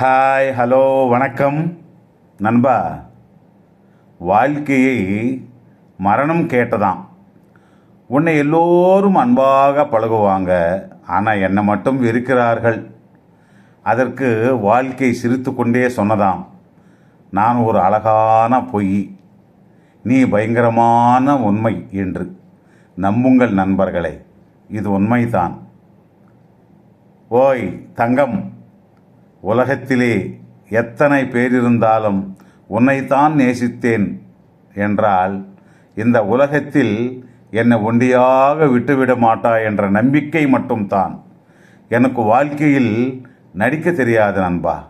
Hi hello வணக்கம். நண்பா வாழ்க்கையை மரணம் கேட்டதாம். உன்னை எல்லோரும் அன்பாக பழகுவாங்க ஆனால் என்னை மட்டும் வெறுக்கிறார்கள். அதற்கு வாழ்க்கை சிரித்து கொண்டே சொன்னதாம். நான் ஒரு அழகான பொய். நீ பயங்கரமான உண்மை என்று. நம்புங்கள் நண்பர்களே இது உண்மைதான். ஓய் தங்கம். உலகத்திலே எத்தனை பேர் இருந்தாலும் உன்னைத்தான் நேசித்தேன் என்றால் இந்த உலகத்தில் என்னை ஒண்டியாக விட்டுவிட மாட்டா என்ற நம்பிக்கை மட்டும்தான். எனக்கு வாழ்க்கையில் நடிக்க தெரியாது நண்பா.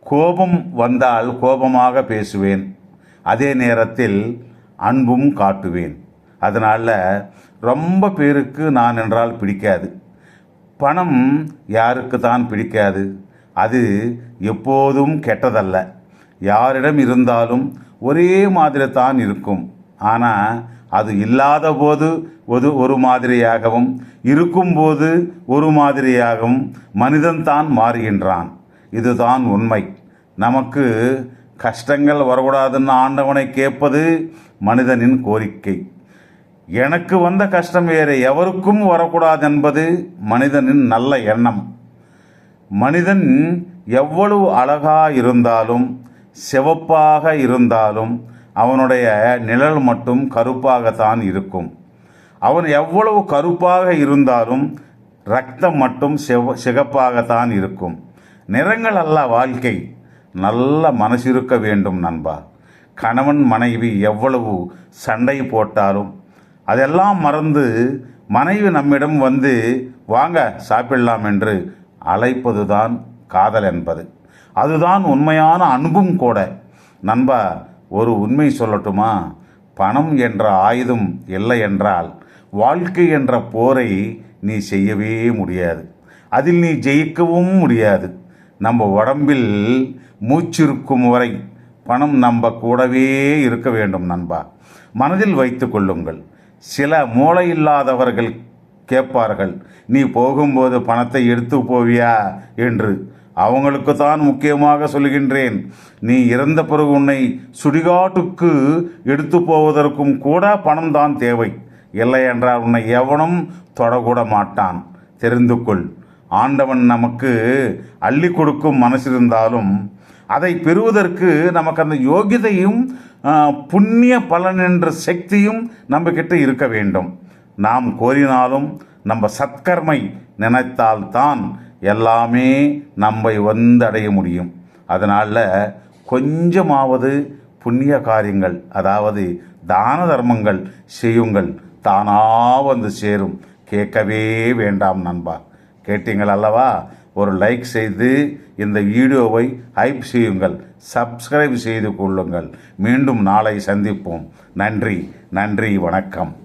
கோபம் வந்தால் கோபமாக பேசுவேன். அதே நேரத்தில் அன்பும் காட்டுவேன். அதனால் ரொம்ப பேருக்கு நான் என்றால் பிடிக்காது. பணம் யாருக்கு தான் பிடிக்காது. அது எப்போதும் கெட்டதல்ல. யாரிடம் இருந்தாலும் ஒரே மாதிரி தான் இருக்கும். ஆனால் அது இல்லாத போது ஒரு ஒரு மாதிரியாகவும் இருக்கும்போது ஒரு மாதிரியாகவும் மனிதன்தான் மாறுகின்றான். இதுதான் உண்மை. நமக்கு கஷ்டங்கள் வரக்கூடாதுன்னு ஆண்டவனை கேட்பது மனிதனின் கோரிக்கை. எனக்கு வந்த கஷ்டம் வேறு எவருக்கும் வரக்கூடாது என்பது மனிதனின் நல்ல எண்ணம். மனிதன் எவ்வளவு அழகாக இருந்தாலும் சிவப்பாக இருந்தாலும் அவனுடைய நிழல் மட்டும் கருப்பாகத்தான் இருக்கும். அவன் எவ்வளவு கருப்பாக இருந்தாலும் ரத்தம் மட்டும் சிவ சிகப்பாகத்தான் இருக்கும். நிறங்கள் அல்ல வாழ்க்கை. நல்ல மனசிருக்க வேண்டும் நண்பா. கணவன் மனைவி எவ்வளவு சண்டை போட்டாலும் அதெல்லாம் மறந்து மனைவி நம்மிடம் வந்து வாங்க சாப்பிடலாம் என்று அழைப்பதுதான் காதல் என்பது. அதுதான் உண்மையான அன்பும் கூட. நண்பா ஒரு உண்மை சொல்லட்டுமா? பணம் என்ற ஆயுதம் இல்லை என்றால் வாழ்க்கை என்ற போரை நீ செய்யவே முடியாது. அதில் நீ ஜெயிக்கவும் முடியாது. நம்ம உடம்பில் மூச்சிருக்கும் வரை பணம் நம்ம கூடவே இருக்க வேண்டும் நண்பா. மனதில் வைத்து கொள்ளுங்கள். சில மூளை இல்லாதவர்கள் கேட்பார்கள். நீ போகும்போது பணத்தை எடுத்து போவியா? என்று. அவங்களுக்கு தான் முக்கியமாக சொல்கின்றேன். நீ இறந்த பிறகு உன்னை சுடிகாட்டுக்கு எடுத்து போவதற்கும் கூட பணம் தான் தேவை. இல்லை என்றால் உன்னை எவனும் தொடக்கூட மாட்டான். தெரிந்து கொள். ஆண்டவன் நமக்கு அள்ளி கொடுக்கும் மனசிருந்தாலும் அதை பெறுவதற்கு நமக்கு அந்த யோகிதையும் புண்ணிய பலன் என்ற சக்தியும் நம்மக்கிட்ட இருக்க வேண்டும். நாம் கோரினாலும் நம்ம சத்கர்மை நினைத்தால்தான் எல்லாமே நம்மை வந்தடைய முடியும். அதனால் கொஞ்சமாவது புண்ணிய காரியங்கள் அதாவது தான தர்மங்கள் செய்யுங்கள். தானா வந்து சேரும். கேட்கவே வேண்டாம் நண்பா. கேட்டீங்கள் அல்லவா? ஒரு லைக் செய்து இந்த வீடியோவை ஹைப் செய்யுங்கள். சப்ஸ்கிரைப் செய்து கொள்ளுங்கள். மீண்டும் நாளை சந்திப்போம். நன்றி. நன்றி. வணக்கம்.